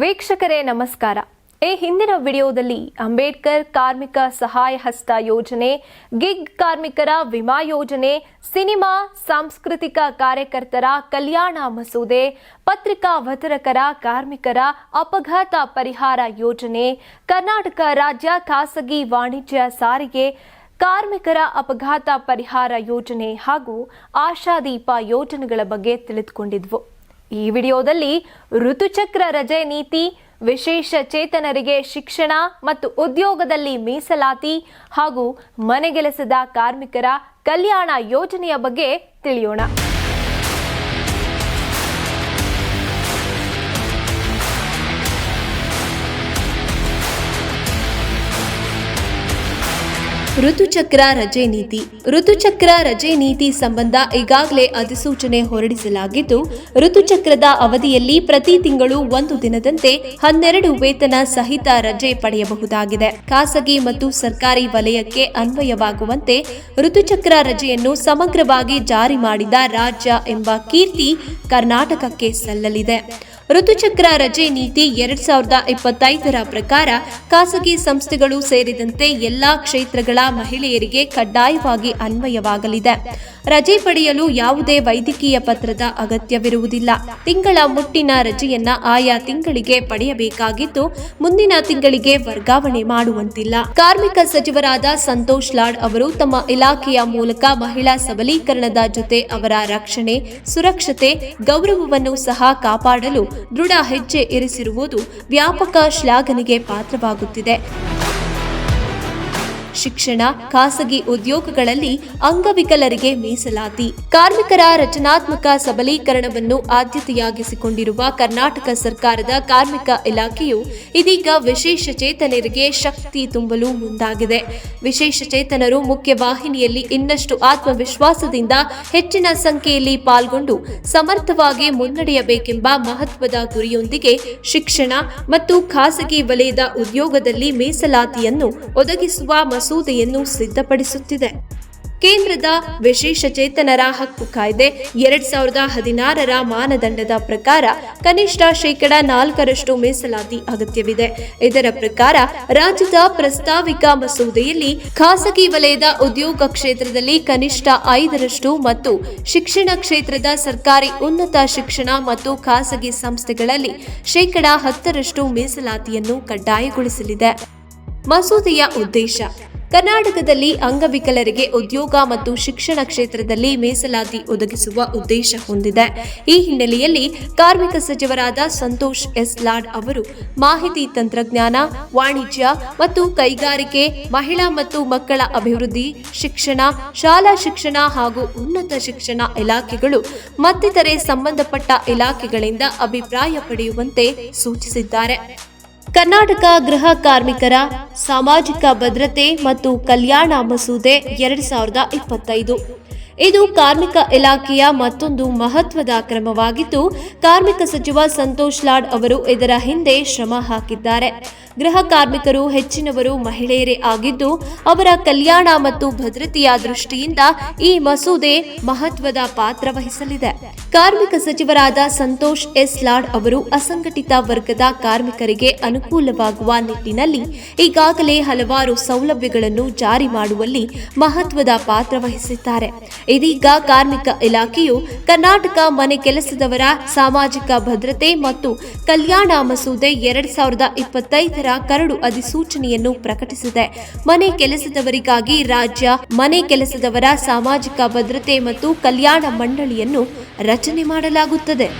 ವೀಕ್ಷಕರೇ, ನಮಸ್ಕಾರ. ಈ ಹಿಂದಿನ ವಿಡಿಯೋದಲ್ಲಿ ಅಂಬೇಡ್ಕರ್ ಕಾರ್ಮಿಕ ಸಹಾಯ ಹಸ್ತ ಯೋಜನೆ, ಗಿಗ್ ಕಾರ್ಮಿಕರ ವಿಮಾ ಯೋಜನೆ, ಸಿನಿಮಾ, ಸಾಂಸ್ಕೃತಿಕ ಕಾರ್ಯಕರ್ತರ ಕಲ್ಯಾಣ ಮಸೂದೆ, ಪತ್ರಿಕಾ ವತರಕರ ಕಾರ್ಮಿಕರ ಅಪಘಾತ ಪರಿಹಾರ ಯೋಜನೆ, ಕರ್ನಾಟಕ ರಾಜ್ಯ ಖಾಸಗಿ ವಾಣಿಜ್ಯ ಸಾರಿಗೆ, ಕಾರ್ಮಿಕರ ಅಪಘಾತ ಪರಿಹಾರ ಯೋಜನೆ ಹಾಗೂ ಆಶಾದೀಪ ಯೋಜನೆಗಳ ಬಗ್ಗೆ ತಿಳಿದುಕೊಂಡಿದ್ವು. ಈ ವಿಡಿಯೋದಲ್ಲಿ ಋತುಚಕ್ರ ರಜೆ ನೀತಿ, ವಿಶೇಷ ಚೇತನರಿಗೆ ಶಿಕ್ಷಣ ಮತ್ತು ಉದ್ಯೋಗದಲ್ಲಿ ಮೀಸಲಾತಿ ಹಾಗೂ ಮನೆಗೆಲಸದ ಕಾರ್ಮಿಕರ ಕಲ್ಯಾಣ ಯೋಜನೆಯ ಬಗ್ಗೆ ತಿಳಿಯೋಣ. ಋತುಚಕ್ರ ರಜೆ ನೀತಿ. ಋತುಚಕ್ರ ರಜೆ ನೀತಿ ಸಂಬಂಧ ಈಗಾಗಲೇ ಅಧಿಸೂಚನೆ ಹೊರಡಿಸಲಾಗಿದ್ದು, ಋತುಚಕ್ರದ ಅವಧಿಯಲ್ಲಿ ಪ್ರತಿ ತಿಂಗಳು ಒಂದು ದಿನದಂತೆ ಹನ್ನೆರಡು ವೇತನ ಸಹಿತ ರಜೆ ಪಡೆಯಬಹುದಾಗಿದೆ. ಖಾಸಗಿ ಮತ್ತು ಸರ್ಕಾರಿ ವಲಯಕ್ಕೆ ಅನ್ವಯವಾಗುವಂತೆ ಋತುಚಕ್ರ ರಜೆಯನ್ನು ಸಮಗ್ರವಾಗಿ ಜಾರಿ ಮಾಡಿದ ರಾಜ್ಯ ಎಂಬ ಕೀರ್ತಿ ಕರ್ನಾಟಕಕ್ಕೆ ಸಲ್ಲಲಿದೆ. ಋತುಚಕ್ರ ರಜೆ ನೀತಿ ಎರಡ್ ಸಾವಿರದ ಇಪ್ಪತ್ತೈದರ ಪ್ರಕಾರ ಖಾಸಗಿ ಸಂಸ್ಥೆಗಳು ಸೇರಿದಂತೆ ಎಲ್ಲಾ ಕ್ಷೇತ್ರಗಳ ಮಹಿಳೆಯರಿಗೆ ಕಡ್ಡಾಯವಾಗಿ ಅನ್ವಯವಾಗಲಿದೆ. ರಜೆ ಪಡೆಯಲು ಯಾವುದೇ ವೈದ್ಯಕೀಯ ಪತ್ರದ ಅಗತ್ಯವಿರುವುದಿಲ್ಲ. ತಿಂಗಳ ಮುಟ್ಟಿನ ರಜೆಯನ್ನ ಆಯಾ ತಿಂಗಳಿಗೆ ಪಡೆಯಬೇಕಾಗಿದ್ದು, ಮುಂದಿನ ತಿಂಗಳಿಗೆ ವರ್ಗಾವಣೆ ಮಾಡುವಂತಿಲ್ಲ. ಕಾರ್ಮಿಕ ಸಚಿವರಾದ ಸಂತೋಷ್ ಲಾಡ್ ಅವರು ತಮ್ಮ ಇಲಾಖೆಯ ಮೂಲಕ ಮಹಿಳಾ ಸಬಲೀಕರಣದ ಜೊತೆ ಅವರ ರಕ್ಷಣೆ, ಸುರಕ್ಷತೆ, ಗೌರವವನ್ನು ಸಹ ಕಾಪಾಡಲು ದೃಢ ಹೆಜ್ಜೆ ಇರಿಸಿರುವುದು ವ್ಯಾಪಕ ಶ್ಲಾಘನೆಗೆ ಪಾತ್ರವಾಗುತ್ತಿದೆ. ಶಿಕ್ಷಣ, ಖಾಸಗಿ ಉದ್ಯೋಗಗಳಲ್ಲಿ ಅಂಗವಿಕಲರಿಗೆ ಮೀಸಲಾತಿ. ಕಾರ್ಮಿಕರ ರಚನಾತ್ಮಕ ಸಬಲೀಕರಣವನ್ನು ಆದ್ಯತೆಯಾಗಿಸಿಕೊಂಡಿರುವ ಕರ್ನಾಟಕ ಸರ್ಕಾರದ ಕಾರ್ಮಿಕ ಇಲಾಖೆಯು ಇದೀಗ ವಿಶೇಷ ಚೇತನರಿಗೆ ಶಕ್ತಿ ತುಂಬಲು ಮುಂದಾಗಿದೆ. ವಿಶೇಷ ಚೇತನರು ಮುಖ್ಯ ವಾಹಿನಿಯಲ್ಲಿ ಇನ್ನಷ್ಟು ಆತ್ಮವಿಶ್ವಾಸದಿಂದ ಹೆಚ್ಚಿನ ಸಂಖ್ಯೆಯಲ್ಲಿ ಪಾಲ್ಗೊಂಡು ಸಮರ್ಥವಾಗಿ ಮುನ್ನಡೆಯಬೇಕೆಂಬ ಮಹತ್ವದ ಗುರಿಯೊಂದಿಗೆ ಶಿಕ್ಷಣ ಮತ್ತು ಖಾಸಗಿ ವಲಯದ ಉದ್ಯೋಗದಲ್ಲಿ ಮೀಸಲಾತಿಯನ್ನು ಒದಗಿಸುವ ಮಸೂದೆಯನ್ನು ಸಿದ್ಧಪಡಿಸುತ್ತಿದೆ. ಕೇಂದ್ರದ ವಿಶೇಷ ಚೇತನರ ಹಕ್ಕು ಕಾಯ್ದೆ ಎರಡ್ ಸಾವಿರದ ಹದಿನಾರರ ಮಾನದಂಡದ ಪ್ರಕಾರ ಕನಿಷ್ಠ ಶೇಕಡ ನಾಲ್ಕರಷ್ಟು ಮೀಸಲಾತಿ ಅಗತ್ಯವಿದೆ. ಇದರ ಪ್ರಕಾರ ರಾಜ್ಯದ ಪ್ರಸ್ತಾವಿಕ ಮಸೂದೆಯಲ್ಲಿ ಖಾಸಗಿ ವಲಯದ ಉದ್ಯೋಗ ಕ್ಷೇತ್ರದಲ್ಲಿ ಕನಿಷ್ಠ ಐದರಷ್ಟು ಮತ್ತು ಶಿಕ್ಷಣ ಕ್ಷೇತ್ರದ ಸರ್ಕಾರಿ ಉನ್ನತ ಶಿಕ್ಷಣ ಮತ್ತು ಖಾಸಗಿ ಸಂಸ್ಥೆಗಳಲ್ಲಿ ಶೇಕಡ ಹತ್ತರಷ್ಟು ಮೀಸಲಾತಿಯನ್ನು ಕಡ್ಡಾಯಗೊಳಿಸಲಿದೆ. ಮಸೂದೆಯ ಉದ್ದೇಶ ಕರ್ನಾಟಕದಲ್ಲಿ ಅಂಗವಿಕಲರಿಗೆ ಉದ್ಯೋಗ ಮತ್ತು ಶಿಕ್ಷಣ ಕ್ಷೇತ್ರದಲ್ಲಿ ಮೀಸಲಾತಿ ಒದಗಿಸುವ ಉದ್ದೇಶ ಹೊಂದಿದೆ. ಈ ಹಿನ್ನೆಲೆಯಲ್ಲಿ ಕಾರ್ಮಿಕ ಸಚಿವರಾದ ಸಂತೋಷ್ ಎಸ್ ಲಾಡ್ ಅವರು ಮಾಹಿತಿ ತಂತ್ರಜ್ಞಾನ, ವಾಣಿಜ್ಯ ಮತ್ತು ಕೈಗಾರಿಕೆ, ಮಹಿಳಾ ಮತ್ತು ಮಕ್ಕಳ ಅಭಿವೃದ್ಧಿ, ಶಿಕ್ಷಣ, ಶಾಲಾ ಶಿಕ್ಷಣ ಹಾಗೂ ಉನ್ನತ ಶಿಕ್ಷಣ ಇಲಾಖೆಗಳು ಮತ್ತಿತರೆ ಸಂಬಂಧಪಟ್ಟ ಇಲಾಖೆಗಳಿಂದ ಅಭಿಪ್ರಾಯ ಪಡೆಯುವಂತೆ ಸೂಚಿಸಿದ್ದಾರೆ. ಕರ್ನಾಟಕ ಗೃಹ ಕಾರ್ಮಿಕರ ಸಾಮಾಜಿಕ ಭದ್ರತೆ ಮತ್ತು ಕಲ್ಯಾಣ ಮಸೂದೆ ಎರಡ್ ಸಾವಿರದ ಇಪ್ಪತ್ತೈದು. ಇದು ಕಾರ್ಮಿಕ ಇಲಾಖೆಯ ಮತ್ತೊಂದು ಮಹತ್ವದ ಕ್ರಮವಾಗಿದ್ದು, ಕಾರ್ಮಿಕ ಸಚಿವ ಸಂತೋಷ್ ಲಾಡ್ ಅವರು ಇದರ ಹಿಂದೆ ಶ್ರಮ ಹಾಕಿದ್ದಾರೆ. ಗೃಹ ಕಾರ್ಮಿಕರು ಹೆಚ್ಚಿನವರು ಮಹಿಳೆಯರೇ ಆಗಿದ್ದು, ಅವರ ಕಲ್ಯಾಣ ಮತ್ತು ಭದ್ರತೆಯ ದೃಷ್ಟಿಯಿಂದ ಈ ಮಸೂದೆ ಮಹತ್ವದ ಪಾತ್ರ ವಹಿಸಲಿದೆ. ಕಾರ್ಮಿಕ ಸಚಿವರಾದ ಸಂತೋಷ್ ಎಸ್ ಲಾಡ್ ಅವರು ಅಸಂಘಟಿತ ವರ್ಗದ ಕಾರ್ಮಿಕರಿಗೆ ಅನುಕೂಲವಾಗುವ ನಿಟ್ಟಿನಲ್ಲಿ ಈಗಾಗಲೇ ಹಲವಾರು ಸೌಲಭ್ಯಗಳನ್ನು ಜಾರಿ ಮಾಡುವಲ್ಲಿ ಮಹತ್ವದ ಪಾತ್ರ ವಹಿಸಿದ್ದಾರೆ. ಇದೀಗ ಕಾರ್ಮಿಕ ಇಲಾಖೆಯು ಕರ್ನಾಟಕ ಮನೆ ಕೆಲಸದವರ ಸಾಮಾಜಿಕ ಭದ್ರತೆ ಮತ್ತು ಕಲ್ಯಾಣ ಮಸೂದೆ ಎರಡ್ ಸಾವಿರದ ಇಪ್ಪತ್ತೈದರ ಕರಡು ಅಧಿಸೂಚನೆಯನ್ನು ಪ್ರಕಟಿಸಿದೆ. ಮನೆ ಕೆಲಸದವರಿಗಾಗಿ ರಾಜ್ಯ ಮನೆ ಕೆಲಸದವರ ಸಾಮಾಜಿಕ ಭದ್ರತೆ ಮತ್ತು ಕಲ್ಯಾಣ ಮಂಡಳಿಯನ್ನು ರಚನೆ ಮಾಡಲಾಗುತ್ತದೆ.